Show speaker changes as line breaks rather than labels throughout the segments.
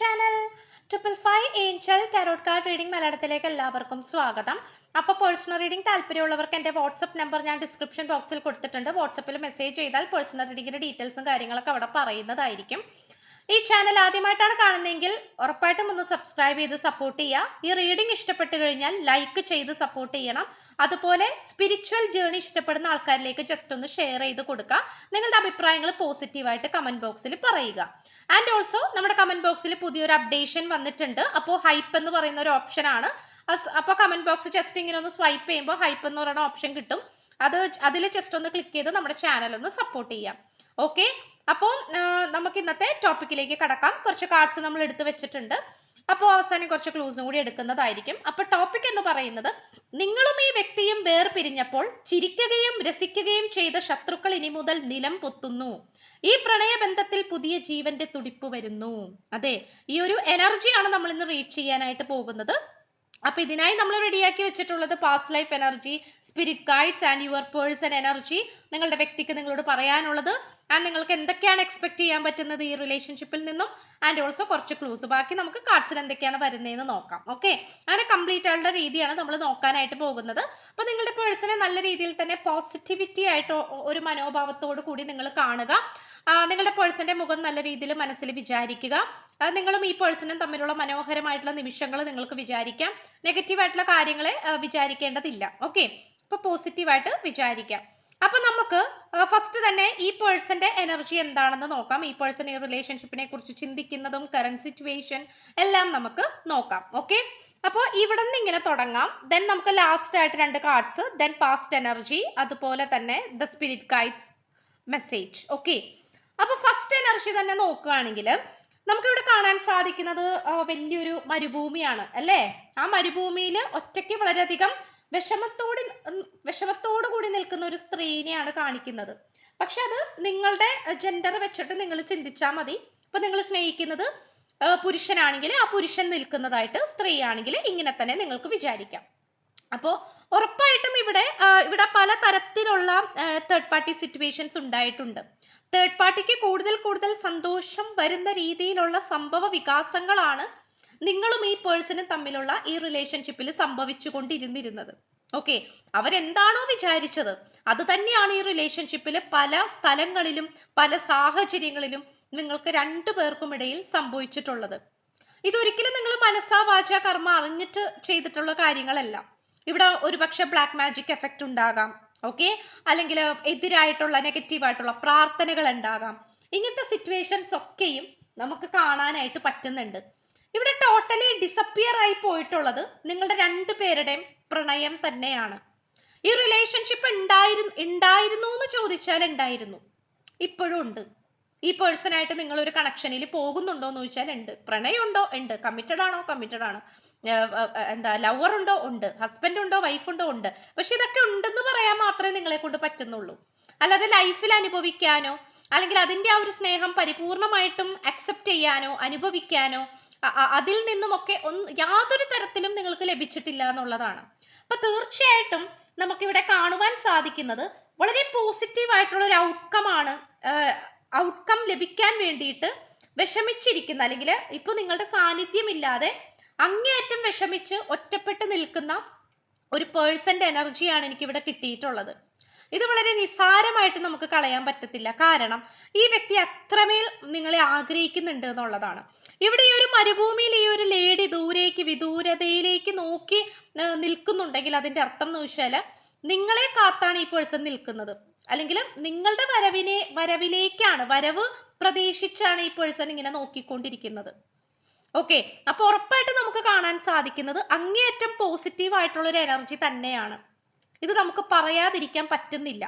Channel triple five angel tarot card reading മലയാളത്തിലേക്ക് എല്ലാവർക്കും സ്വാഗതം. അപ്പോൾ പേഴ്സണൽ റീഡിംഗ് താല്പര്യമുള്ളവർക്ക് എന്റെ വാട്സപ്പ് നമ്പർ ഞാൻ ഡിസ്ക്രിപ്ഷൻ ബോക്സിൽ കൊടുത്തിട്ടുണ്ട്. വാട്സപ്പിൽ മെസ്സേജ് ചെയ്താൽ പേഴ്സണൽ റീഡിങ്ങിന്റെ ഡീറ്റെയിൽസും കാര്യങ്ങളൊക്കെ അവിടെ പറയുന്നതായിരിക്കും. ഈ ചാനൽ ആദ്യമായിട്ടാണ് കാണുന്നതെങ്കിൽ ഉറപ്പായിട്ടും ഒന്ന് സബ്സ്ക്രൈബ് ചെയ്ത് സപ്പോർട്ട് ചെയ്യുക. ഈ റീഡിംഗ് ഇഷ്ടപ്പെട്ട് കഴിഞ്ഞാൽ ലൈക്ക് ചെയ്ത് സപ്പോർട്ട് ചെയ്യണം. അതുപോലെ സ്പിരിച്വൽ ജേണി ഇഷ്ടപ്പെടുന്ന ആൾക്കാരിലേക്ക് ജസ്റ്റ് ഒന്ന് ഷെയർ ചെയ്ത് കൊടുക്കുക. നിങ്ങളുടെ അഭിപ്രായങ്ങൾ പോസിറ്റീവായിട്ട് കമന്റ് ബോക്സിൽ പറയുക. ആൻഡ് ഓൾസോ നമ്മുടെ കമന്റ് ബോക്സിൽ പുതിയൊരു അപ്ഡേഷൻ വന്നിട്ടുണ്ട്. അപ്പോൾ ഹൈപ്പ് എന്ന് പറയുന്ന ഒരു ഓപ്ഷൻ ആണ്. അപ്പോൾ കമന്റ് ബോക്സ് ജസ്റ്റ് ഇങ്ങനെ ഒന്ന് സ്വൈപ്പ് ചെയ്യുമ്പോൾ ഹൈപ്പ് എന്ന് പറയുന്ന ഓപ്ഷൻ കിട്ടും. അത് അതിൽ ജസ്റ്റ് ഒന്ന് ക്ലിക്ക് ചെയ്ത് നമ്മുടെ ചാനൽ ഒന്ന് സപ്പോർട്ട് ചെയ്യാം. ഓക്കെ അപ്പോൾ നമുക്ക് ഇന്നത്തെ ടോപ്പിക്കിലേക്ക് കടക്കാം. കുറച്ച് കാർഡ്സ് നമ്മൾ എടുത്ത് വെച്ചിട്ടുണ്ട്. അപ്പോൾ അവസാനം കുറച്ച് ക്ലൂസും കൂടി എടുക്കുന്നതായിരിക്കും. അപ്പോൾ ടോപ്പിക് എന്ന് പറയുന്നത് നിങ്ങളും ഈ വ്യക്തിയും വേർപിരിഞ്ഞപ്പോൾ ചിരിക്കുകയും രസിക്കുകയും ചെയ്ത ശത്രുക്കൾ ഇനി മുതൽ നിലം പൊത്തുന്നു. ഈ പ്രണയബന്ധത്തിൽ പുതിയ ജീവന്റെ തുടിപ്പ് വരുന്നു. അതെ ഈ ഒരു എനർജിയാണ് നമ്മൾ ഇന്ന് റീച്ച് ചെയ്യാനായിട്ട് പോകുന്നത്. അപ്പൊ ഇതിനായി നമ്മൾ റെഡിയാക്കി വെച്ചിട്ടുള്ളത് past life energy spirit guides and your person energy നിങ്ങളുടെ വ്യക്തിക്ക് നിങ്ങളോട് പറയാനുള്ളത്. ആൻഡ് നിങ്ങൾക്ക് എന്തൊക്കെയാണ് എക്സ്പെക്ട് ചെയ്യാൻ പറ്റുന്നത് ഈ റിലേഷൻഷിപ്പിൽ നിന്നും? ആൻഡ് ഓൾസോ കുറച്ച് ക്ലൂസ് ബാക്കി നമുക്ക് കാർഡ്സിൽ എന്തൊക്കെയാണ് വരുന്നതെന്ന് നോക്കാം. ഓക്കെ അങ്ങനെ കംപ്ലീറ്റ് ആയിട്ടുള്ള രീതിയാണ് നമ്മൾ നോക്കാനായിട്ട് പോകുന്നത്. അപ്പോൾ നിങ്ങളുടെ പേഴ്സണെ നല്ല രീതിയിൽ തന്നെ പോസിറ്റിവിറ്റി ആയിട്ട് ഒരു മനോഭാവത്തോടു കൂടി നിങ്ങൾ കാണുക. നിങ്ങളുടെ പേഴ്സന്റെ മുഖം നല്ല രീതിയിൽ മനസ്സിൽ വിചാരിക്കുക. നിങ്ങളും ഈ പേഴ്സണും തമ്മിലുള്ള മനോഹരമായിട്ടുള്ള നിമിഷങ്ങൾ നിങ്ങൾക്ക് വിചാരിക്കാം. നെഗറ്റീവായിട്ടുള്ള കാര്യങ്ങളെ വിചാരിക്കേണ്ടതില്ല. ഓക്കെ അപ്പോൾ പോസിറ്റീവായിട്ട് വിചാരിക്കാം. അപ്പൊ നമുക്ക് ഫസ്റ്റ് തന്നെ ഈ പേഴ്സന്റെ എനർജി എന്താണെന്ന് നോക്കാം. ഈ പേഴ്സൺ ഈ റിലേഷൻഷിപ്പിനെ കുറിച്ച് ചിന്തിക്കുന്നതും കറണ്ട് സിറ്റുവേഷൻ എല്ലാം നമുക്ക് നോക്കാം. ഓക്കെ അപ്പോൾ ഇവിടെ നിന്ന് ഇങ്ങനെ തുടങ്ങാം. ദെൻ നമുക്ക് ലാസ്റ്റ് ആയിട്ട് രണ്ട് കാർഡ്സ് ദെൻ പാസ്റ്റ് എനർജി അതുപോലെ തന്നെ the spirit guides message okay അപ്പൊ ഫസ്റ്റ് എനർജി തന്നെ നോക്കുകയാണെങ്കിൽ നമുക്കിവിടെ കാണാൻ സാധിക്കുന്നത് വലിയൊരു മരുഭൂമിയാണ് അല്ലേ? ആ മരുഭൂമിയിൽ ഒറ്റയ്ക്ക് വളരെയധികം വിഷമത്തോട് വിഷമത്തോടു കൂടി നിൽക്കുന്ന ഒരു സ്ത്രീനെയാണ് കാണിക്കുന്നത്. പക്ഷെ അത് നിങ്ങളുടെ ജെൻഡർ വെച്ചിട്ട് നിങ്ങൾ ചിന്തിച്ചാൽ മതി. ഇപ്പൊ നിങ്ങൾ സ്നേഹിക്കുന്നത് പുരുഷനാണെങ്കിൽ ആ പുരുഷൻ നിൽക്കുന്നതായിട്ട് സ്ത്രീ ആണെങ്കിൽ ഇങ്ങനെ തന്നെ നിങ്ങൾക്ക് വിചാരിക്കാം. അപ്പോൾ ഉറപ്പായിട്ടും ഇവിടെ ഇവിടെ പല തരത്തിലുള്ള തേർഡ് പാർട്ടി സിറ്റുവേഷൻസ് ഉണ്ടായിട്ടുണ്ട്. തേർഡ് പാർട്ടിക്ക് കൂടുതൽ കൂടുതൽ സന്തോഷം വരുന്ന രീതിയിലുള്ള സംഭവ വികാസങ്ങളാണ് നിങ്ങളും ഈ പേഴ്സണും തമ്മിലുള്ള ഈ റിലേഷൻഷിപ്പിൽ സംഭവിച്ചു കൊണ്ടിരുന്നിരുന്നത് ഓക്കെ അവരെന്താണോ വിചാരിച്ചത് അത് തന്നെയാണ് ഈ റിലേഷൻഷിപ്പിൽ പല സ്ഥലങ്ങളിലും പല സാഹചര്യങ്ങളിലും നിങ്ങൾക്ക് രണ്ടു പേർക്കും ഇടയിൽ സംഭവിച്ചിട്ടുള്ളത്. ഇതൊരിക്കലും നിങ്ങൾ മനസ്സാ വാച കർമ്മ അറിഞ്ഞിട്ട് ചെയ്തിട്ടുള്ള കാര്യങ്ങളല്ല. ഇവിടെ ഒരുപക്ഷെ ബ്ലാക്ക് മാജിക് എഫക്റ്റ് ഉണ്ടാകാം. ഓക്കെ അല്ലെങ്കിൽ എതിരായിട്ടുള്ള നെഗറ്റീവായിട്ടുള്ള പ്രാർത്ഥനകൾ ഉണ്ടാകാം. ഇങ്ങനത്തെ സിറ്റുവേഷൻസ് ഒക്കെയും നമുക്ക് കാണാനായിട്ട് പറ്റുന്നുണ്ട്. ഇവിടെ ടോട്ടലി ഡിസപ്പിയർ ആയി പോയിട്ടുള്ളത് നിങ്ങളുടെ രണ്ടു പേരുടെയും പ്രണയം തന്നെയാണ്. ഈ റിലേഷൻഷിപ്പ് ഉണ്ടായിരുന്നു ഉണ്ടായിരുന്നു എന്ന് ചോദിച്ചാൽ ഉണ്ടായിരുന്നു. ഇപ്പോഴും ഉണ്ട്. ഈ പേഴ്സണായിട്ട് നിങ്ങൾ ഒരു കണക്ഷനിൽ പോകുന്നുണ്ടോ എന്ന് ചോദിച്ചാൽ ഉണ്ട്. പ്രണയമുണ്ടോ? ഉണ്ട്. കമ്മിറ്റഡ് ആണോ? കമ്മിറ്റഡ് ആണ്. എന്താ ലവർ ഉണ്ടോ? ഉണ്ട്. ഹസ്ബൻഡ് ഉണ്ടോ? വൈഫ് ഉണ്ടോ? ഉണ്ട്. പക്ഷെ ഇതൊക്കെ ഉണ്ടെന്ന് പറയാൻ മാത്രമേ നിങ്ങളെ കൊണ്ട് പറ്റുന്നുള്ളൂ. അല്ലാതെ ലൈഫിൽ അനുഭവിക്കാനോ അല്ലെങ്കിൽ അതിന്റെ ആ ഒരു സ്നേഹം പരിപൂർണമായിട്ടും അക്സെപ്റ്റ് ചെയ്യാനോ അനുഭവിക്കാനോ അതിൽ നിന്നുമൊക്കെ ഒന്ന് യാതൊരു തരത്തിലും നിങ്ങൾക്ക് ലഭിച്ചിട്ടില്ല എന്നുള്ളതാണ്. അപ്പൊ തീർച്ചയായിട്ടും നമുക്കിവിടെ കാണുവാൻ സാധിക്കുന്നത് വളരെ പോസിറ്റീവ് ആയിട്ടുള്ള ഒരു ഔട്ട്കം ആണ് ഔട്ട്കം ലഭിക്കാൻ വേണ്ടിയിട്ട് വിഷമിച്ചിരിക്കുന്ന അല്ലെങ്കിൽ ഇപ്പൊ നിങ്ങളുടെ സാന്നിധ്യമില്ലാതെ അങ്ങേയറ്റം വിഷമിച്ച് ഒറ്റപ്പെട്ട് നിൽക്കുന്ന ഒരു പേഴ്സന്റെ എനർജിയാണ് എനിക്ക് ഇവിടെ കിട്ടിയിട്ടുള്ളത്. ഇത് വളരെ നിസ്സാരമായിട്ട് നമുക്ക് കളയാൻ പറ്റത്തില്ല. കാരണം ഈ വ്യക്തി അത്രമേൽ നിങ്ങളെ ആഗ്രഹിക്കുന്നുണ്ട് എന്നുള്ളതാണ്. ഇവിടെ ഈ ഒരു മരുഭൂമിയിൽ ഈ ഒരു ലേഡി ദൂരേക്ക് വിദൂരതയിലേക്ക് നോക്കി നിൽക്കുന്നുണ്ടെങ്കിൽ അതിന്റെ അർത്ഥം എന്ന് വെച്ചാൽ നിങ്ങളെ കാത്താണ് ഈ പേഴ്സൺ നിൽക്കുന്നത്. അല്ലെങ്കിൽ നിങ്ങളുടെ വരവിനെ വരവിലേക്കാണ് വരവ് പ്രതീക്ഷിച്ചാണ് ഈ പേഴ്സൺ ഇങ്ങനെ നോക്കിക്കൊണ്ടിരിക്കുന്നത്. ഓക്കെ അപ്പൊ ഉറപ്പായിട്ട് നമുക്ക് കാണാൻ സാധിക്കുന്നത് അങ്ങേയറ്റം പോസിറ്റീവ് ആയിട്ടുള്ള ഒരു എനർജി തന്നെയാണ്. ഇത് നമുക്ക് പറയാതിരിക്കാൻ പറ്റുന്നില്ല.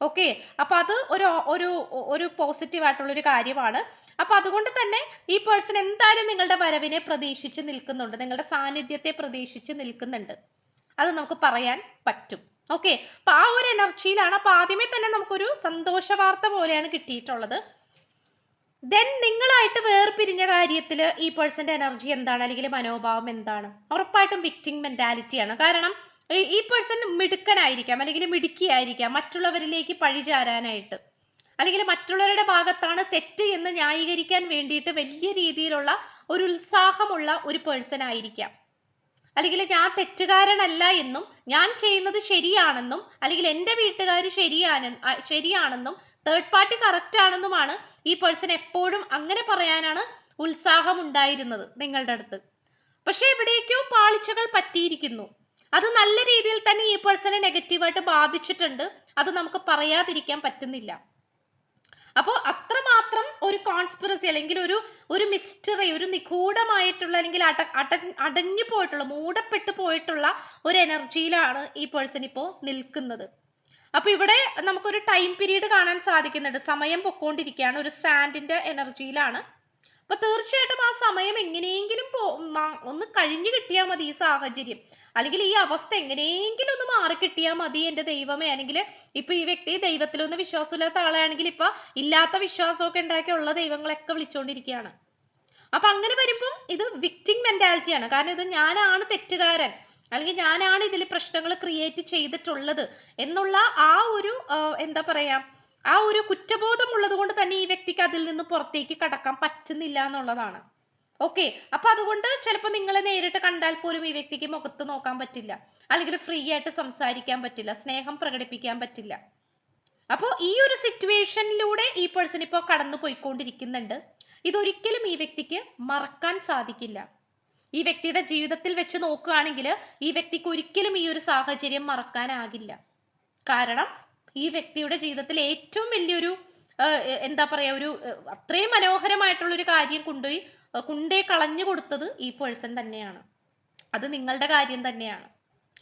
ഓക്കെ അപ്പൊ അത് ഒരു ഒരു ഒരു പോസിറ്റീവ് ആയിട്ടുള്ള ഒരു കാര്യമാണ്. അപ്പൊ അതുകൊണ്ട് തന്നെ ഈ പേഴ്സൺ എന്തായാലും നിങ്ങളുടെ വരവിനെ പ്രതീക്ഷിച്ച് നിൽക്കുന്നുണ്ട്. നിങ്ങളുടെ സാന്നിധ്യത്തെ പ്രതീക്ഷിച്ച് നിൽക്കുന്നുണ്ട്. അത് നമുക്ക് പറയാൻ പറ്റും. ഓക്കെ. അപ്പൊ ആ ഒരു എനർജിയിലാണ് അപ്പൊ ആദ്യമേ തന്നെ നമുക്കൊരു സന്തോഷ വാർത്ത പോലെയാണ് കിട്ടിയിട്ടുള്ളത്. ദെൻ നിങ്ങളായിട്ട് വേർപിരിഞ്ഞ കാര്യത്തിൽ ഈ പേഴ്സന്റെ എനർജി എന്താണ്? അല്ലെങ്കിൽ മനോഭാവം എന്താണ്? ഉറപ്പായിട്ടും വിക്റ്റിംഗ് മെന്റാലിറ്റിയാണ് കാരണം ഈ പേഴ്സൺ മിടുക്കനായിരിക്കാം അല്ലെങ്കിൽ മിടുക്കിയായിരിക്കാം മറ്റുള്ളവരിലേക്ക് പഴിചാരാനായിട്ട് അല്ലെങ്കിൽ മറ്റുള്ളവരുടെ ഭാഗത്താണ് തെറ്റ് എന്ന് ന്യായീകരിക്കാൻ വേണ്ടിയിട്ട് വലിയ രീതിയിലുള്ള ഒരു ഉത്സാഹമുള്ള ഒരു പേഴ്സൺ ആയിരിക്കാം. അല്ലെങ്കിൽ ഞാൻ തെറ്റുകാരനല്ല എന്നും ഞാൻ ചെയ്യുന്നത് ശരിയാണെന്നും അല്ലെങ്കിൽ എന്റെ വീട്ടുകാർ ശരിയാണ് ശരിയാണെന്നും തേർഡ് പാർട്ടി കറക്റ്റ് ആണെന്നുമാണ് ഈ പേഴ്സൺ എപ്പോഴും അങ്ങനെ പറയാനാണ് ഉത്സാഹം ഉണ്ടായിരുന്നത് നിങ്ങളുടെ അടുത്ത്. പക്ഷേ എവിടേക്കോ പാളിച്ചകൾ പറ്റിയിരിക്കുന്നു. അത് നല്ല രീതിയിൽ തന്നെ ഈ പേഴ്സണെ നെഗറ്റീവായിട്ട് ബാധിച്ചിട്ടുണ്ട്. അത് നമുക്ക് പറയാതിരിക്കാൻ പറ്റുന്നില്ല. അപ്പോൾ അത്രമാത്രം ഒരു കോൺസ്പിറസി അല്ലെങ്കിൽ ഒരു ഒരു മിസ്റ്ററി ഒരു നിഗൂഢമായിട്ടുള്ള അല്ലെങ്കിൽ അട അട അടഞ്ഞു പോയിട്ടുള്ള മൂടപ്പെട്ടു പോയിട്ടുള്ള ഒരു എനർജിയിലാണ് ഈ പേഴ്സൺ ഇപ്പോൾ നിൽക്കുന്നത്. അപ്പൊ ഇവിടെ നമുക്കൊരു ടൈം പീരീഡ് കാണാൻ സാധിക്കുന്നുണ്ട്. സമയം പൊക്കോണ്ടിരിക്കുകയാണ്. ഒരു സാൻഡിന്റെ എനർജിയിലാണ് അപ്പൊ തീർച്ചയായിട്ടും ആ സമയം എങ്ങനെയെങ്കിലും ഒന്ന് കഴിഞ്ഞു കിട്ടിയാൽ മതി ഈ സാഹചര്യം. അല്ലെങ്കിൽ ഈ അവസ്ഥ എങ്ങനെയെങ്കിലും ഒന്ന് മാറി കിട്ടിയാൽ മതി എന്റെ ദൈവമേ. അല്ലെങ്കിൽ ഇപ്പൊ ഈ വ്യക്തി ദൈവത്തിലൊന്നും വിശ്വാസമില്ലാത്ത ആളാണെങ്കിൽ ഇപ്പൊ ഇല്ലാത്ത വിശ്വാസമൊക്കെ ഉണ്ടാക്കിയുള്ള ദൈവങ്ങളൊക്കെ വിളിച്ചുകൊണ്ടിരിക്കുകയാണ് അപ്പൊ അങ്ങനെ വരുമ്പം ഇത് വിക്റ്റിംഗ് മെന്റാലിറ്റിയാണ് കാരണം ഇത് ഞാനാണ് തെറ്റുകാരൻ. അല്ലെങ്കിൽ ഞാനാണ് ഇതിൽ പ്രശ്നങ്ങൾ ക്രിയേറ്റ് ചെയ്തിട്ടുള്ളത് എന്നുള്ള ആ ഒരു എന്താ പറയാ ആ ഒരു കുറ്റബോധം ഉള്ളത് കൊണ്ട് തന്നെ ഈ വ്യക്തിക്ക് അതിൽ നിന്ന് പുറത്തേക്ക് കടക്കാൻ പറ്റുന്നില്ല എന്നുള്ളതാണ്. ഓക്കെ അപ്പൊ അതുകൊണ്ട് ചിലപ്പോൾ നിങ്ങളെ നേരിട്ട് കണ്ടാൽ പോലും ഈ വ്യക്തിക്ക് മുഖത്ത് നോക്കാൻ പറ്റില്ല. അല്ലെങ്കിൽ ഫ്രീ ആയിട്ട് സംസാരിക്കാൻ പറ്റില്ല സ്നേഹം പ്രകടിപ്പിക്കാൻ പറ്റില്ല. അപ്പോൾ ഈ ഒരു സിറ്റുവേഷനിലൂടെ ഈ പേഴ്സൺ ഇപ്പോൾ കടന്നു പോയിക്കൊണ്ടിരിക്കുന്നുണ്ട്. ഇതൊരിക്കലും ഈ വ്യക്തിക്ക് മറക്കാൻ സാധിക്കില്ല. ഈ വ്യക്തിയുടെ ജീവിതത്തിൽ വെച്ച് നോക്കുകയാണെങ്കിൽ ഈ വ്യക്തിക്ക് ഒരിക്കലും ഈ ഒരു സാഹചര്യം മറക്കാനാകില്ല. കാരണം ഈ വ്യക്തിയുടെ ജീവിതത്തിൽ ഏറ്റവും വലിയൊരു എന്താ പറയാ ഒരു അത്രയും മനോഹരമായിട്ടുള്ള ഒരു കാര്യം കൊണ്ടുപോയി കൊണ്ടേ കളഞ്ഞു കൊടുത്തത് ഈ പേഴ്സൺ തന്നെയാണ്. അത് നിങ്ങളുടെ കാര്യം തന്നെയാണ്.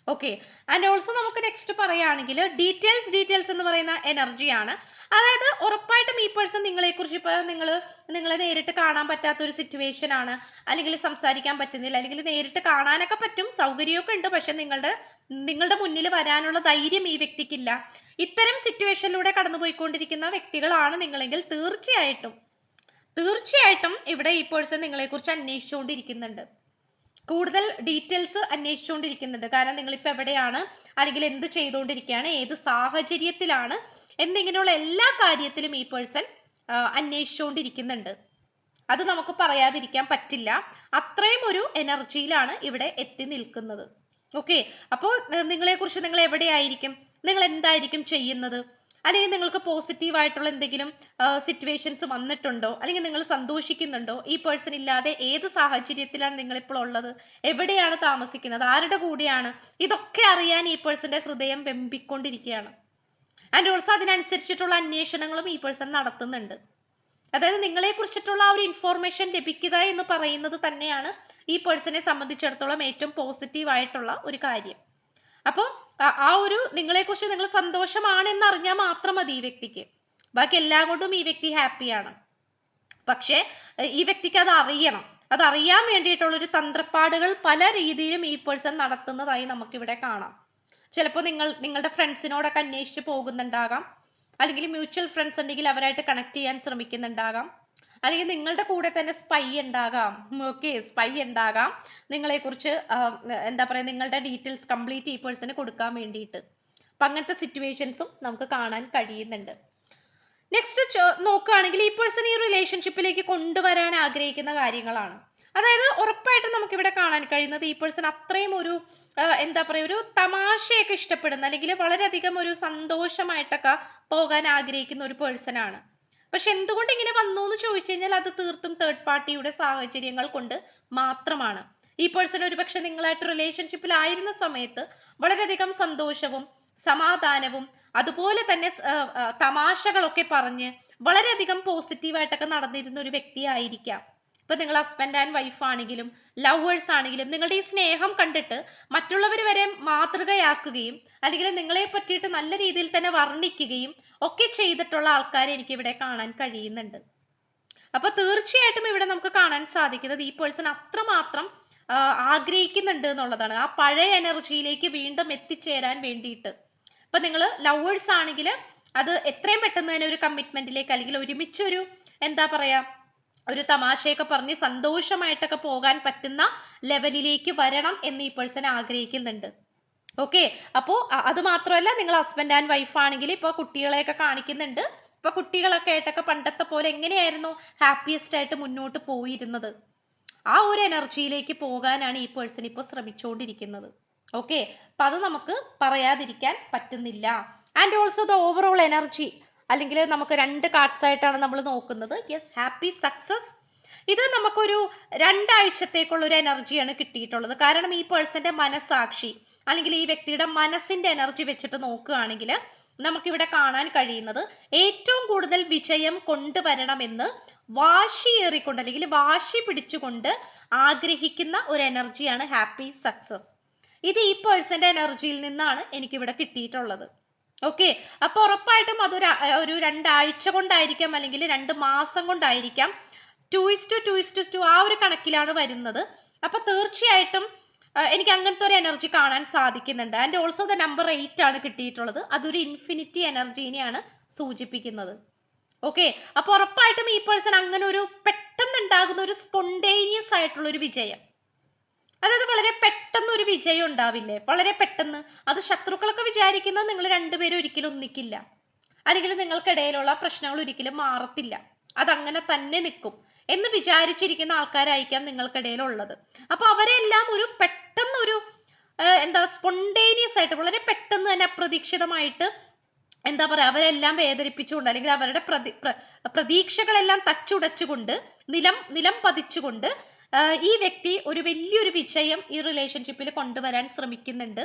ഓക്കെ ആൻഡ് ഓൾസോ നമുക്ക് നെക്സ്റ്റ് പറയുകയാണെങ്കിൽ ഡീറ്റെയിൽസ് ഡീറ്റെയിൽസ് എന്ന് പറയുന്ന എനർജിയാണ് അതായത് ഉറപ്പായിട്ടും ഈ പേഴ്സൺ നിങ്ങളെക്കുറിച്ച് ഇപ്പോൾ നിങ്ങൾ നിങ്ങളെ നേരിട്ട് കാണാൻ പറ്റാത്ത ഒരു സിറ്റുവേഷൻ ആണ്. അല്ലെങ്കിൽ സംസാരിക്കാൻ പറ്റുന്നില്ല. അല്ലെങ്കിൽ നേരിട്ട് കാണാനൊക്കെ പറ്റും. സൗകര്യമൊക്കെ ഉണ്ട്. പക്ഷെ നിങ്ങളുടെ നിങ്ങളുടെ മുന്നിൽ വരാനുള്ള ധൈര്യം ഈ വ്യക്തിക്കില്ല. ഇത്തരം സിറ്റുവേഷനിലൂടെ കടന്നുപോയിക്കൊണ്ടിരിക്കുന്ന വ്യക്തികളാണ് നിങ്ങളെങ്കിൽ തീർച്ചയായിട്ടും തീർച്ചയായിട്ടും ഇവിടെ ഈ പേഴ്സൺ നിങ്ങളെക്കുറിച്ച് അന്വേഷിച്ചുകൊണ്ടിരിക്കുന്നുണ്ട്. കൂടുതൽ ഡീറ്റെയിൽസ് അന്വേഷിച്ചുകൊണ്ടിരിക്കുന്നുണ്ട്. കാരണം നിങ്ങളിപ്പോൾ എവിടെയാണ്? അല്ലെങ്കിൽ എന്ത് ചെയ്തുകൊണ്ടിരിക്കുകയാണ്? ഏത് സാഹചര്യത്തിലാണ്? എന്നിങ്ങനെയുള്ള എല്ലാ കാര്യത്തിലും ഈ പേഴ്സൺ അന്വേഷിച്ചുകൊണ്ടിരിക്കുന്നുണ്ട്. അത് നമുക്ക് പറയാതിരിക്കാൻ പറ്റില്ല. അത്രയും ഒരു എനർജിയിലാണ് ഇവിടെ എത്തി നിൽക്കുന്നത്. ഓക്കെ അപ്പോൾ നിങ്ങളെക്കുറിച്ച് നിങ്ങൾ എവിടെയായിരിക്കും? നിങ്ങൾ എന്തായിരിക്കും ചെയ്യുന്നത്? അല്ലെങ്കിൽ നിങ്ങൾക്ക് പോസിറ്റീവ് ആയിട്ടുള്ള എന്തെങ്കിലും സിറ്റുവേഷൻസ് വന്നിട്ടുണ്ടോ? അല്ലെങ്കിൽ നിങ്ങൾ സന്തോഷിക്കുന്നുണ്ടോ? ഈ പേഴ്സൺ ഇല്ലാതെ ഏത് സാഹചര്യത്തിലാണ് നിങ്ങൾ ഇപ്പോൾ ഉള്ളത്? എവിടെയാണ് താമസിക്കുന്നത്? ആരുടെ കൂടെയാണ്? ഇതൊക്കെ അറിയാൻ ഈ പേഴ്സന്റെ ഹൃദയം വെമ്പിക്കൊണ്ടിരിക്കുകയാണ്. ആൻഡ് ഓൾസോ അതിനനുസരിച്ചിട്ടുള്ള അന്വേഷണങ്ങളും ഈ പേഴ്സൺ നടത്തുന്നുണ്ട്. അതായത് നിങ്ങളെ കുറിച്ചിട്ടുള്ള ആ ഒരു ഇൻഫോർമേഷൻ ലഭിക്കുക എന്ന് പറയുന്നത് തന്നെയാണ് ഈ പേഴ്സണെ സംബന്ധിച്ചിടത്തോളം ഏറ്റവും പോസിറ്റീവ് ആയിട്ടുള്ള ഒരു കാര്യം. അപ്പോൾ ആ ഒരു നിങ്ങളെക്കുറിച്ച് നിങ്ങൾ സന്തോഷമാണെന്ന് അറിഞ്ഞാൽ മാത്രം മതി ഈ വ്യക്തിക്ക്. ബാക്കി എല്ലാം കൊണ്ടും ഈ വ്യക്തി ഹാപ്പിയാണ്. പക്ഷേ ഈ വ്യക്തിക്ക് അത് അറിയണം. അത് അറിയാൻ വേണ്ടിയിട്ടുള്ളൊരു തന്ത്രപ്പാടുകൾ പല രീതിയിലും ഈ പേഴ്സൺ നടത്തുന്നതായി നമുക്കിവിടെ കാണാം. ചിലപ്പോൾ നിങ്ങൾ നിങ്ങളുടെ ഫ്രണ്ട്സിനോടൊക്കെ അന്വേഷിച്ച് പോകുന്നുണ്ടാകാം. അല്ലെങ്കിൽ മ്യൂച്വൽ ഫ്രണ്ട്സ് ഉണ്ടെങ്കിൽ അവരായിട്ട് കണക്ട് ചെയ്യാൻ ശ്രമിക്കുന്നുണ്ടാകാം. അല്ലെങ്കിൽ നിങ്ങളുടെ കൂടെ തന്നെ സ്പൈ ഉണ്ടാകാം. ഓക്കെ സ്പൈ ഉണ്ടാകാം. നിങ്ങളെക്കുറിച്ച് കുറിച്ച് എന്താ പറയുക നിങ്ങളുടെ ഡീറ്റെയിൽസ് കംപ്ലീറ്റ് ഈ പേഴ്സണ് കൊടുക്കാൻ വേണ്ടിയിട്ട്. അപ്പം അങ്ങനത്തെ സിറ്റുവേഷൻസും നമുക്ക് കാണാൻ കഴിയുന്നുണ്ട്. നെക്സ്റ്റ് നോക്കുകയാണെങ്കിൽ ഈ പേഴ്സൺ ഈ റിലേഷൻഷിപ്പിലേക്ക് കൊണ്ടുവരാൻ ആഗ്രഹിക്കുന്ന കാര്യങ്ങളാണ്. അതായത് ഉറപ്പായിട്ടും നമുക്ക് ഇവിടെ കാണാൻ കഴിയുന്നത് ഈ പേഴ്സൺ അത്രയും ഒരു എന്താ പറയുക ഒരു തമാശയൊക്കെ ഇഷ്ടപ്പെടുന്ന അല്ലെങ്കിൽ വളരെയധികം ഒരു സന്തോഷമായിട്ടൊക്കെ പോകാൻ ആഗ്രഹിക്കുന്ന ഒരു പേഴ്സൺ ആണ്. പക്ഷെ എന്തുകൊണ്ട് ഇങ്ങനെ വന്നു എന്ന് ചോദിച്ചു കഴിഞ്ഞാൽ അത് തീർത്തും തേർഡ് പാർട്ടിയുടെ സാഹചര്യങ്ങൾ കൊണ്ട് മാത്രമാണ്. ഈ പേഴ്സൺ ഒരു പക്ഷെ നിങ്ങളായിട്ട് റിലേഷൻഷിപ്പിലായിരുന്ന സമയത്ത് വളരെയധികം സന്തോഷവും സമാധാനവും അതുപോലെ തന്നെ തമാശകളൊക്കെ പറഞ്ഞ് വളരെയധികം പോസിറ്റീവായിട്ടൊക്കെ നടന്നിരുന്ന ഒരു വ്യക്തിയായിരിക്കാം. ഇപ്പൊ നിങ്ങൾ ഹസ്ബൻഡ് ആൻഡ് വൈഫ് ആണെങ്കിലും ലവേഴ്സ് ആണെങ്കിലും നിങ്ങളുടെ ഈ സ്നേഹം കണ്ടിട്ട് മറ്റുള്ളവർ വരെ മാതൃകയാക്കുകയും അല്ലെങ്കിൽ നിങ്ങളെ പറ്റിയിട്ട് നല്ല രീതിയിൽ തന്നെ വർണിക്കുകയും ഒക്കെ ചെയ്തിട്ടുള്ള ആൾക്കാരെ എനിക്ക് ഇവിടെ കാണാൻ കഴിയുന്നുണ്ട്. അപ്പൊ തീർച്ചയായിട്ടും ഇവിടെ നമുക്ക് കാണാൻ സാധിക്കുന്നത് ഈ പേഴ്സൺ അത്രമാത്രം ആഗ്രഹിക്കുന്നുണ്ട് എന്നുള്ളതാണ്. ആ പഴയ എനർജിയിലേക്ക് വീണ്ടും എത്തിച്ചേരാൻ വേണ്ടിയിട്ട്. ഇപ്പൊ നിങ്ങൾ ലവേഴ്സ് ആണെങ്കിൽ അത് എത്രയും പെട്ടെന്ന് തന്നെ ഒരു കമ്മിറ്റ്മെന്റിലേക്ക് അല്ലെങ്കിൽ ഒരുമിച്ചൊരു എന്താ പറയാ ഒരു തമാശയൊക്കെ പറഞ്ഞ് സന്തോഷമായിട്ടൊക്കെ പോകാൻ പറ്റുന്ന ലെവലിലേക്ക് വരണം എന്ന് ഈ പേഴ്സൺ ആഗ്രഹിക്കുന്നുണ്ട്. ഓക്കെ അപ്പോൾ അത് മാത്രമല്ല നിങ്ങൾ ഹസ്ബൻഡ് ആൻഡ് വൈഫ് ആണെങ്കിൽ ഇപ്പോൾ കുട്ടികളെയൊക്കെ കാണിക്കുന്നുണ്ട്. ഇപ്പൊ കുട്ടികളൊക്കെ ആയിട്ടൊക്കെ പണ്ടത്തെ പോലെ എങ്ങനെയായിരുന്നു ഹാപ്പിയസ്റ്റ് ആയിട്ട് മുന്നോട്ട് പോയിരുന്നത്? ആ ഒരു എനർജിയിലേക്ക് പോകാനാണ് ഈ പേഴ്സൺ ഇപ്പോൾ ശ്രമിച്ചുകൊണ്ടിരിക്കുന്നത് ഓക്കെ അപ്പൊ അത് നമുക്ക് പറയാതിരിക്കാൻ പറ്റുന്നില്ല. And also the overall energy അല്ലെങ്കിൽ നമുക്ക് രണ്ട് കാർഡ്സ് ആയിട്ടാണ് നമ്മൾ നോക്കുന്നത്. യെസ് ഹാപ്പി സക്സസ് ഇത് നമുക്കൊരു രണ്ടാഴ്ചത്തേക്കുള്ള ഒരു എനർജിയാണ് കിട്ടിയിട്ടുള്ളത്. കാരണം ഈ പേഴ്സന്റെ മനസ്സാക്ഷി അല്ലെങ്കിൽ ഈ വ്യക്തിയുടെ മനസ്സിന്റെ എനർജി വെച്ചിട്ട് നോക്കുകയാണെങ്കിൽ നമുക്കിവിടെ കാണാൻ കഴിയുന്നത് ഏറ്റവും കൂടുതൽ വിജയം കൊണ്ടുവരണമെന്ന് വാശിയേറിക്കൊണ്ട് അല്ലെങ്കിൽ വാശി പിടിച്ചുകൊണ്ട് ആഗ്രഹിക്കുന്ന ഒരു എനർജിയാണ് ഹാപ്പി സക്സസ് ഇത് ഈ പേഴ്സന്റെ എനർജിയിൽ നിന്നാണ് എനിക്കിവിടെ കിട്ടിയിട്ടുള്ളത്. ഓക്കെ അപ്പൊ ഉറപ്പായിട്ടും അതൊരു ഒരു രണ്ടാഴ്ച കൊണ്ടായിരിക്കാം അല്ലെങ്കിൽ രണ്ട് മാസം കൊണ്ടായിരിക്കാം. Two is to two is to two ആ ഒരു കണക്കിലാണ് വരുന്നത്. അപ്പൊ തീർച്ചയായിട്ടും എനിക്ക് അങ്ങനത്തെ ഒരു എനർജി കാണാൻ സാധിക്കുന്നുണ്ട്. And also the number eight ആണ് കിട്ടിയിട്ടുള്ളത്. അതൊരു ഇൻഫിനിറ്റി എനർജീനെയാണ് സൂചിപ്പിക്കുന്നത്. ഓക്കെ അപ്പൊ ഉറപ്പായിട്ടും ഈ പേഴ്സൺ അങ്ങനെ ഒരു പെട്ടെന്ന് ഉണ്ടാകുന്ന ഒരു സ്പോണ്ടേനിയസ് ആയിട്ടുള്ള ഒരു വിജയം. അതായത് വളരെ പെട്ടെന്ന് ഒരു വിജയം ഉണ്ടാവില്ലേ? വളരെ പെട്ടെന്ന്. അത് ശത്രുക്കളൊക്കെ വിചാരിക്കുന്നത് നിങ്ങൾ രണ്ടുപേരും ഒരിക്കലും ഒന്നിക്കില്ല. അല്ലെങ്കിൽ നിങ്ങൾക്കിടയിലുള്ള പ്രശ്നങ്ങൾ ഒരിക്കലും മാറത്തില്ല. അതങ്ങനെ തന്നെ നിൽക്കും എന്ന് വിചാരിച്ചിരിക്കുന്ന ആൾക്കാരായിരിക്കാം നിങ്ങൾക്കിടയിൽ ഉള്ളത് അപ്പൊ അവരെല്ലാം ഒരു പെട്ടെന്നൊരു എന്താ സ്പോണ്ടേനിയസ് ആയിട്ട് വളരെ പെട്ടെന്ന് തന്നെ അപ്രതീക്ഷിതമായിട്ട് എന്താ പറയാ അവരെല്ലാം വേദനിപ്പിച്ചുകൊണ്ട് അല്ലെങ്കിൽ അവരുടെ പ്രതി പ്ര- പ്രതീക്ഷകളെല്ലാം തച്ചുടച്ചുകൊണ്ട് നിലം നിലം പതിച്ചുകൊണ്ട് ഈ വ്യക്തി ഒരു വലിയൊരു വിജയം ഈ റിലേഷൻഷിപ്പിൽ കൊണ്ടുവരാൻ ശ്രമിക്കുന്നുണ്ട്.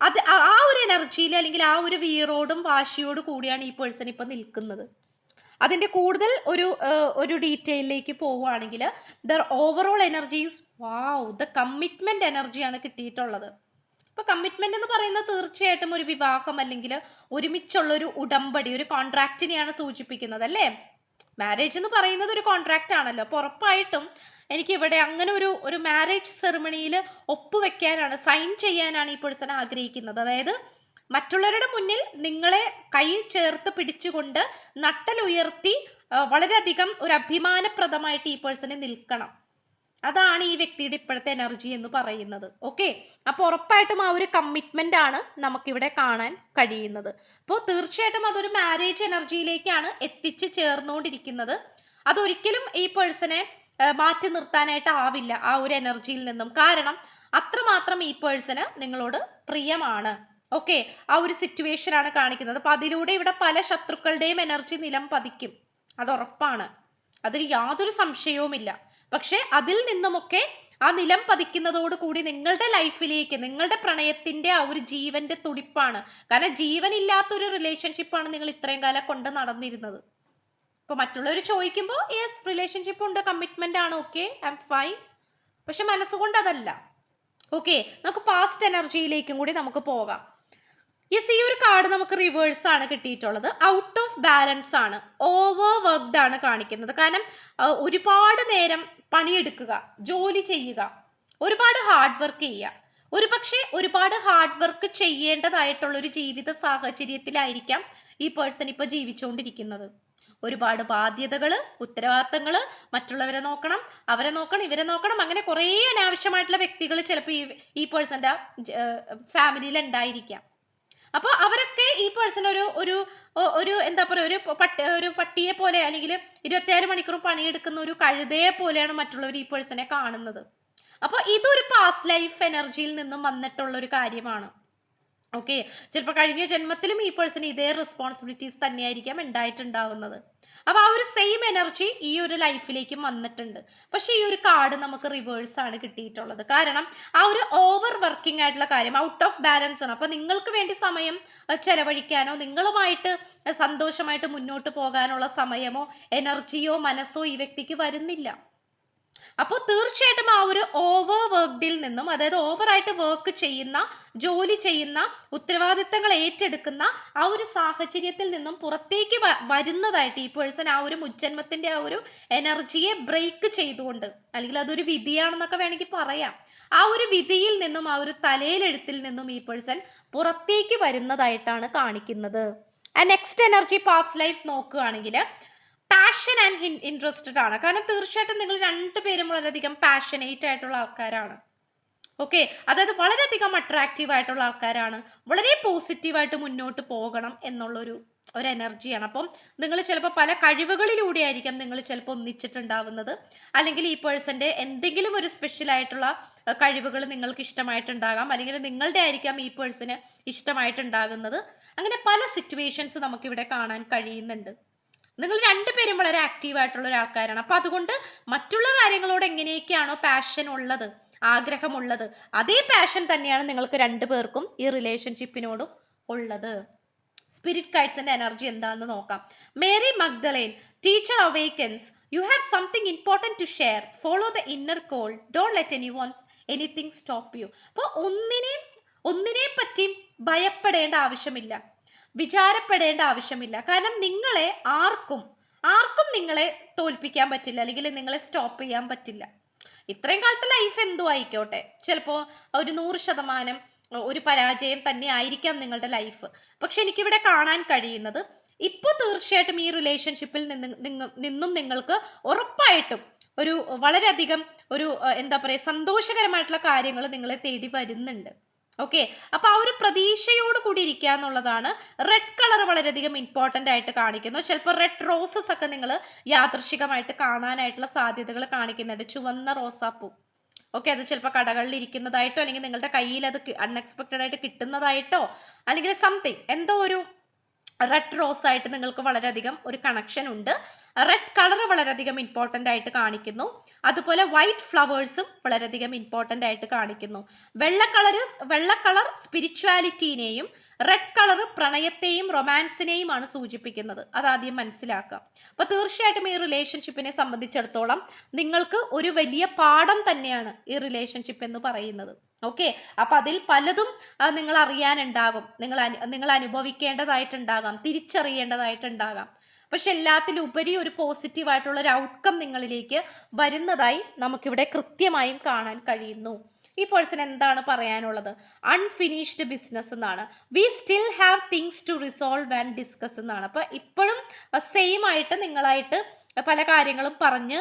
അത് ആ ഒരു എനർജിയിൽ അല്ലെങ്കിൽ ആ ഒരു വീറോടും വാശിയോടും കൂടിയാണ് ഈ പേഴ്സൺ ഇപ്പൊ നിൽക്കുന്നത്. അതിന്റെ കൂടുതൽ ഒരു ഒരു ഡീറ്റെയിലേക്ക് പോവുകയാണെങ്കിൽ the overall energies wow the commitment എനർജിയാണ് കിട്ടിയിട്ടുള്ളത്. ഇപ്പൊ കമ്മിറ്റ്മെന്റ് എന്ന് പറയുന്നത് തീർച്ചയായിട്ടും ഒരു വിവാഹം അല്ലെങ്കിൽ ഒരുമിച്ചുള്ള ഒരു ഉടമ്പടി ഒരു കോൺട്രാക്റ്റിനെയാണ് സൂചിപ്പിക്കുന്നത് അല്ലേ? മാരേജ് എന്ന് പറയുന്നത് ഒരു കോൺട്രാക്റ്റ് ആണല്ലോ. അപ്പൊ ഉറപ്പായിട്ടും എനിക്ക് ഇവിടെ അങ്ങനെ ഒരു ഒരു മാരേജ് സെറിമണിയിൽ ഒപ്പുവെക്കാനാണ് സൈൻ ചെയ്യാനാണ് ഈ പേഴ്സൺ ആഗ്രഹിക്കുന്നത്. അതായത് മറ്റുള്ളവരുടെ മുന്നിൽ നിങ്ങളെ കൈ ചേർത്ത് പിടിച്ചുകൊണ്ട് നട്ടലുയർത്തി വളരെയധികം ഒരു അഭിമാനപ്രദമായിട്ട് ഈ പേഴ്സണ് നിൽക്കണം. അതാണ് ഈ വ്യക്തിയുടെ ഇപ്പോഴത്തെ എനർജി എന്ന് പറയുന്നത്. ഓക്കെ അപ്പോൾ ഉറപ്പായിട്ടും ആ ഒരു കമ്മിറ്റ്മെന്റ് ആണ് നമുക്കിവിടെ കാണാൻ കഴിയുന്നത്. അപ്പോൾ തീർച്ചയായിട്ടും അതൊരു മാരേജ് എനർജിയിലേക്കാണ് എത്തിച്ചു ചേർന്നുകൊണ്ടിരിക്കുന്നത്. അതൊരിക്കലും ഈ പേഴ്സണെ മാറ്റി നിർത്താനായിട്ട് ആവില്ല ആ ഒരു എനർജിയിൽ നിന്നും. കാരണം അത്രമാത്രം ഈ പേഴ്സണ് നിങ്ങളോട് പ്രിയമാണ്. ഓക്കെ? ആ ഒരു സിറ്റുവേഷൻ ആണ് കാണിക്കുന്നത്. അപ്പൊ അതിലൂടെ ഇവിടെ പല ശത്രുക്കളുടെയും എനർജി നിലം പതിക്കും. അത് ഉറപ്പാണ്. അതിൽ യാതൊരു സംശയവുമില്ല. പക്ഷെ അതിൽ നിന്നുമൊക്കെ ആ നിലം പതിക്കുന്നതോട് കൂടി നിങ്ങളുടെ ലൈഫിലേക്ക് നിങ്ങളുടെ പ്രണയത്തിന്റെ ആ ഒരു ജീവന്റെ തുടിപ്പാണ്. കാരണം ജീവനില്ലാത്തൊരു റിലേഷൻഷിപ്പാണ് നിങ്ങൾ ഇത്രയും കാലം കൊണ്ട് നടന്നിരുന്നത്. ഇപ്പൊ മറ്റുള്ളവർ ചോദിക്കുമ്പോൾ യെസ് റിലേഷൻഷിപ്പ് ഉണ്ട് കമ്മിറ്റ്മെന്റ് ആണ് ഓക്കെ ഐ എം ഫൈൻ പക്ഷെ മനസ്സുകൊണ്ട് അതല്ല. ഓക്കെ നമുക്ക് പാസ്റ്റ് എനർജിയിലേക്കും കൂടി നമുക്ക് പോകാം. യെസ് ഈ ഒരു കാർഡ് നമുക്ക് റിവേഴ്സ് ആണ് കിട്ടിയിട്ടുള്ളത്. ഔട്ട് ഓഫ് ബാലൻസ് ആണ്. ഓവർ വർക്ക്ഡ് ആണ് കാണിക്കുന്നത്. കാരണം ഒരുപാട് നേരം പണിയെടുക്കുക ജോലി ചെയ്യുക ഒരുപാട് ഹാർഡ് വർക്ക് ചെയ്യുക. ഒരു പക്ഷേ ഒരുപാട് ഹാർഡ് വർക്ക് ചെയ്യേണ്ടതായിട്ടുള്ള ഒരു ജീവിത സാഹചര്യത്തിലായിരിക്കാം ഈ പേഴ്സൺ ഇപ്പൊ ജീവിച്ചുകൊണ്ടിരിക്കുന്നത്. ഒരുപാട് ബാധ്യതകൾ ഉത്തരവാദിത്തങ്ങൾ മറ്റുള്ളവരെ നോക്കണം അവരെ നോക്കണം ഇവരെ നോക്കണം അങ്ങനെ കുറേ അനാവശ്യമായിട്ടുള്ള വ്യക്തികൾ ചിലപ്പോൾ ഈ ഈ പേഴ്സന്റെ ഫാമിലിയിൽ ഉണ്ടായിരിക്കാം അപ്പോൾ അവരൊക്കെ ഈ പേഴ്സൺ ഒരു ഒരു ഒരു എന്താ പറയുക ഒരു പട്ടി ഒരു പട്ടിയെ പോലെ അല്ലെങ്കിൽ ഇരുപത്തിയാറ് മണിക്കൂർ പണിയെടുക്കുന്ന ഒരു കഴുതയെ പോലെയാണ് മറ്റുള്ളവർ ഈ പേഴ്സണെ കാണുന്നത്. അപ്പോൾ ഇതൊരു പാസ്റ്റ് ലൈഫ് എനർജിയിൽ നിന്നും വന്നിട്ടുള്ള ഒരു കാര്യമാണ്. ഓക്കെ ചിലപ്പോൾ കഴിഞ്ഞ ജന്മത്തിലും ഈ പേഴ്സൺ ഇതേ റെസ്പോൺസിബിലിറ്റീസ് തന്നെയായിരിക്കാം ഉണ്ടായിട്ടുണ്ടാവുന്നത്. അപ്പോൾ ആ ഒരു സെയിം എനർജി ഈ ഒരു ലൈഫിലേക്കും വന്നിട്ടുണ്ട്. പക്ഷേ ഈ ഒരു കാർഡ് നമുക്ക് റിവേഴ്സ് ആണ് കിട്ടിയിട്ടുള്ളത്. കാരണം ആ ഒരു ഓവർ വർക്കിംഗ് ആയിട്ടുള്ള കാര്യം ഔട്ട് ഓഫ് ബാലൻസ് ആണ്. അപ്പോൾ നിങ്ങൾക്ക് വേണ്ടി സമയം ചെലവഴിക്കാനോ നിങ്ങളുമായിട്ട് സന്തോഷമായിട്ട് മുന്നോട്ട് പോകാനുള്ള സമയമോ എനർജിയോ മനസ്സോ ഈ വ്യക്തിക്ക് വരുന്നില്ല. അപ്പോൾ തീർച്ചയായിട്ടും ആ ഒരു ഓവർ വർക്ക്ഡിൽ നിന്നും അതായത് ഓവറായിട്ട് വർക്ക് ചെയ്യുന്ന ജോലി ചെയ്യുന്ന ഉത്തരവാദിത്തങ്ങൾ ഏറ്റെടുക്കുന്ന ആ ഒരു സാഹചര്യത്തിൽ നിന്നും പുറത്തേക്ക് വരുന്നതായിട്ട് ഈ പേഴ്സൺ ആ ഒരു മുജ്ജന്മത്തിന്റെ ആ ഒരു എനർജിയെ ബ്രേക്ക് ചെയ്തുകൊണ്ട് അല്ലെങ്കിൽ അതൊരു വിധിയാണെന്നൊക്കെ വേണമെങ്കിൽ പറയാം. ആ ഒരു വിധിയിൽ നിന്നും ആ ഒരു തലയിലെഴുത്തിൽ നിന്നും ഈ പേഴ്സൺ പുറത്തേക്ക് വരുന്നതായിട്ടാണ് കാണിക്കുന്നത്. നെക്സ്റ്റ് എനർജി പാസ്റ്റ് ലൈഫ് നോക്കുകയാണെങ്കിൽ പാഷൻ ആൻഡ് ഇൻട്രസ്റ്റഡ് ആണ്. കാരണം തീർച്ചയായിട്ടും നിങ്ങൾ രണ്ടുപേരും വളരെയധികം പാഷനേറ്റ് ആയിട്ടുള്ള ആൾക്കാരാണ്. ഓക്കെ അതായത് വളരെയധികം അട്രാക്റ്റീവ് ആയിട്ടുള്ള ആൾക്കാരാണ്. വളരെ പോസിറ്റീവായിട്ട് മുന്നോട്ട് പോകണം എന്നുള്ളൊരു ഒരു എനർജിയാണ് അപ്പം നിങ്ങൾ ചിലപ്പോൾ പല കഴിവുകളിലൂടെ ആയിരിക്കാം നിങ്ങൾ ചിലപ്പോൾ ഒന്നിച്ചിട്ടുണ്ടാവുന്നത്. അല്ലെങ്കിൽ ഈ പേഴ്സന്റെ എന്തെങ്കിലും ഒരു സ്പെഷ്യൽ ആയിട്ടുള്ള കഴിവുകൾ നിങ്ങൾക്ക് ഇഷ്ടമായിട്ടുണ്ടാകാം. അല്ലെങ്കിൽ നിങ്ങളുടെ ആയിരിക്കാം ഈ പേഴ്സന് ഇഷ്ടമായിട്ടുണ്ടാകുന്നത്. അങ്ങനെ പല സിറ്റുവേഷൻസ് നമുക്കിവിടെ കാണാൻ കഴിയുന്നുണ്ട്. നിങ്ങൾ രണ്ടുപേരും വളരെ ആക്റ്റീവ് ആയിട്ടുള്ള ഒരാൾക്കാരാണ് അപ്പൊ അതുകൊണ്ട് മറ്റുള്ള കാര്യങ്ങളോട് എങ്ങനെയൊക്കെയാണോ പാഷൻ ഉള്ളത് ആഗ്രഹമുള്ളത് അതേ പാഷൻ തന്നെയാണ് നിങ്ങൾക്ക് രണ്ടു പേർക്കും ഈ റിലേഷൻഷിപ്പിനോടും ഉള്ളത്. സ്പിരിറ്റ് കൈറ്റ്സിന്റെ എനർജി എന്താണെന്ന് നോക്കാം. Mary Magdalene teacher awakens you have something important to share follow the inner call don't let anyone anything stop you അപ്പോൾ ഒന്നിനെയും ഒന്നിനെ പറ്റിയും ഭയപ്പെടേണ്ട ആവശ്യമില്ല. വിചാരപ്പെടേണ്ട ആവശ്യമില്ല. കാരണം നിങ്ങളെ ആർക്കും ആർക്കും നിങ്ങളെ തോൽപ്പിക്കാൻ പറ്റില്ല. അല്ലെങ്കിൽ നിങ്ങളെ സ്റ്റോപ്പ് ചെയ്യാൻ പറ്റില്ല. ഇത്രയും കാലത്തെ ലൈഫ് എന്തോ ആയിക്കോട്ടെ. ചിലപ്പോൾ ഒരു നൂറ് ശതമാനം ഒരു പരാജയം തന്നെ ആയിരിക്കാം നിങ്ങളുടെ ലൈഫ് പക്ഷെ എനിക്കിവിടെ കാണാൻ കഴിയുന്നത് ഇപ്പോൾ തീർച്ചയായിട്ടും ഈ റിലേഷൻഷിപ്പിൽ നിന്ന് നിന്നും നിങ്ങൾക്ക് ഉറപ്പായിട്ടും ഒരു വളരെയധികം ഒരു എന്താ പറയുക സന്തോഷകരമായിട്ടുള്ള കാര്യങ്ങൾ നിങ്ങളെ തേടി വരുന്നുണ്ട്. ഓക്കെ അപ്പൊ ആ ഒരു പ്രതീക്ഷയോട് കൂടി ഇരിക്കുക എന്നുള്ളതാണ്. റെഡ് കളർ വളരെയധികം ഇമ്പോർട്ടന്റ് ആയിട്ട് കാണിക്കുന്നു. ചിലപ്പോൾ റെഡ് റോസസ് ഒക്കെ നിങ്ങൾ യാദൃശികമായിട്ട് കാണാനായിട്ടുള്ള സാധ്യതകൾ കാണിക്കുന്നുണ്ട്. ചുവന്ന റോസാപ്പൂ. ഓക്കെ അത് ചിലപ്പോൾ കടകളിൽ ഇരിക്കുന്നതായിട്ടോ അല്ലെങ്കിൽ നിങ്ങളുടെ കയ്യിൽ അത് അൺഎക്സ്പെക്റ്റഡ് ആയിട്ട് കിട്ടുന്നതായിട്ടോ അല്ലെങ്കിൽ സംതിങ് എന്തോ ഒരു റെഡ് റോസ് ആയിട്ട് നിങ്ങൾക്ക് വളരെയധികം ഒരു കണക്ഷൻ ഉണ്ട്. റെഡ് കളർ വളരെയധികം ഇമ്പോർട്ടന്റ് ആയിട്ട് കാണിക്കുന്നു. അതുപോലെ വൈറ്റ് ഫ്ലവേഴ്സും വളരെയധികം ഇമ്പോർട്ടന്റ് ആയിട്ട് കാണിക്കുന്നു. വെള്ള കളർ വെള്ള കളർ സ്പിരിച്വാലിറ്റീനെയും റെഡ് കളർ പ്രണയത്തെയും റൊമാൻസിനെയുമാണ് സൂചിപ്പിക്കുന്നത്. അതാദ്യം മനസ്സിലാക്കാം. അപ്പൊ തീർച്ചയായിട്ടും ഈ റിലേഷൻഷിപ്പിനെ സംബന്ധിച്ചിടത്തോളം നിങ്ങൾക്ക് ഒരു വലിയ പാഠം തന്നെയാണ് ഈ റിലേഷൻഷിപ്പ് എന്ന് പറയുന്നത്. ഓക്കെ അപ്പൊ അതിൽ പലതും നിങ്ങൾ അറിയാനുണ്ടാകും നിങ്ങൾ നിങ്ങൾ അനുഭവിക്കേണ്ടതായിട്ടുണ്ടാകാം. തിരിച്ചറിയേണ്ടതായിട്ടുണ്ടാകാം. പക്ഷെ എല്ലാത്തിലുപരി ഒരു പോസിറ്റീവ് ആയിട്ടുള്ള ഒരു ഔട്ട്കം നിങ്ങളിലേക്ക് വരുന്നതായി നമുക്കിവിടെ കൃത്യമായും കാണാൻ കഴിയുന്നു. ഈ പേഴ്സൺ എന്താണ് പറയാനുള്ളത്? അൺഫിനിഷ്ഡ് ബിസിനസ് എന്നാണ്. We still have things to resolve and discuss എന്നാണ്. അപ്പൊ ഇപ്പോഴും സെയിം ആയിട്ട് നിങ്ങളായിട്ട് പല കാര്യങ്ങളും പറഞ്ഞ്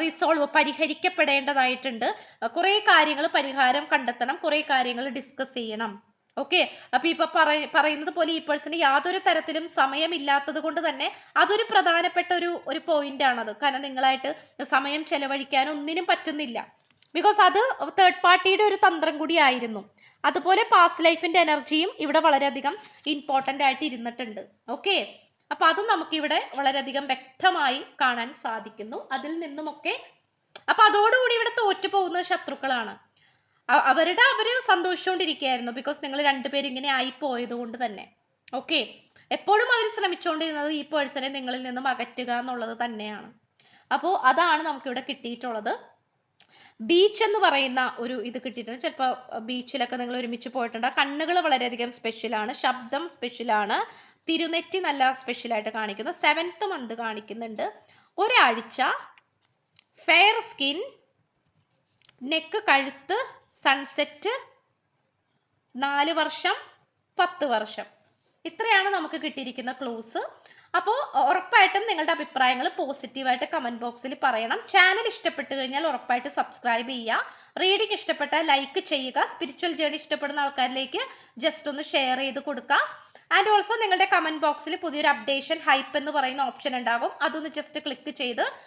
റിസോൾവ് പരിഹരിക്കപ്പെടേണ്ടതായിട്ടുണ്ട്. കുറേ കാര്യങ്ങൾ പരിഹാരം കണ്ടെത്തണം കുറേ കാര്യങ്ങൾ ഡിസ്കസ് ചെയ്യണം. ഓക്കെ അപ്പൊ ഇപ്പൊ പറയ- പറയുന്നത് പോലെ ഈ പേഴ്സണ് യാതൊരു തരത്തിലും സമയമില്ലാത്തത് കൊണ്ട് തന്നെ അതൊരു പ്രധാനപ്പെട്ട ഒരു ഒരു പോയിന്റ് ആണത്. കാരണം നിങ്ങളായിട്ട് സമയം ചെലവഴിക്കാൻ ഒന്നിനും പറ്റുന്നില്ല. ബിക്കോസ് അത് തേർഡ് പാർട്ടിയുടെ ഒരു തന്ത്രം കൂടി ആയിരുന്നു അതുപോലെ പാസ്റ്റ് ലൈഫിന്റെ എനർജിയും ഇവിടെ വളരെയധികം ഇമ്പോർട്ടന്റ് ആയിട്ട് ഇരുന്നിട്ടുണ്ട്. ഓക്കെ അപ്പൊ അത് നമുക്കിവിടെ വളരെയധികം വ്യക്തമായി കാണാൻ സാധിക്കുന്നു. അതിൽ നിന്നുമൊക്കെ അപ്പൊ അതോടുകൂടി ഇവിടെ തോറ്റു പോകുന്നത് ശത്രുക്കളാണ് അവരുടെ അവർ സന്തോഷിച്ചുകൊണ്ടിരിക്കുകയായിരുന്നു ബിക്കോസ് നിങ്ങൾ രണ്ടുപേരും ഇങ്ങനെ ആയി പോയത് കൊണ്ട് തന്നെ. ഓക്കെ എപ്പോഴും അവർ ശ്രമിച്ചുകൊണ്ടിരുന്നത് ഈ പേഴ്സണെ നിങ്ങളിൽ നിന്നും അകറ്റുക എന്നുള്ളത് തന്നെയാണ്. അപ്പോൾ അതാണ് നമുക്കിവിടെ കിട്ടിയിട്ടുള്ളത്. ബീച്ച് എന്ന് പറയുന്ന ഒരു ഇത് കിട്ടിയിട്ടുണ്ട്. ചിലപ്പോൾ ബീച്ചിലൊക്കെ നിങ്ങൾ ഒരുമിച്ച് പോയിട്ടുണ്ട്. കണ്ണുകൾ വളരെയധികം സ്പെഷ്യലാണ് ശബ്ദം സ്പെഷ്യലാണ് തിരുനെറ്റി നല്ല സ്പെഷ്യലായിട്ട് കാണിക്കുന്നു. സെവൻത്ത് മന്ത് കാണിക്കുന്നുണ്ട്. ഒരാഴ്ച ഫെയർ സ്കിൻ നെക്ക് കഴുത്ത് സൺസെറ്റ് നാല് വർഷം പത്ത് വർഷം. ഇത്രയാണ് നമുക്ക് കിട്ടിയിരിക്കുന്ന ക്ലൂസ് അപ്പോൾ ഉറപ്പായിട്ടും നിങ്ങളുടെ അഭിപ്രായങ്ങൾ പോസിറ്റീവായിട്ട് കമന്റ് ബോക്സിൽ പറയണം. ചാനൽ ഇഷ്ടപ്പെട്ടു കഴിഞ്ഞാൽ ഉറപ്പായിട്ട് സബ്സ്ക്രൈബ് ചെയ്യുക. റീഡിംഗ് ഇഷ്ടപ്പെട്ട ലൈക്ക് ചെയ്യുക. സ്പിരിച്വൽ ജേണി ഇഷ്ടപ്പെടുന്ന ആൾക്കാരിലേക്ക് ജസ്റ്റ് ഒന്ന് ഷെയർ ചെയ്ത് കൊടുക്കുക. ആൻഡ് ഓൾസോ നിങ്ങളുടെ കമന്റ് ബോക്സിൽ പുതിയൊരു അപ്ഡേഷൻ ഹൈപ്പ് എന്ന് പറയുന്ന ഓപ്ഷൻ ഉണ്ടാകും. അതൊന്ന് ജസ്റ്റ് ക്ലിക്ക് ചെയ്ത്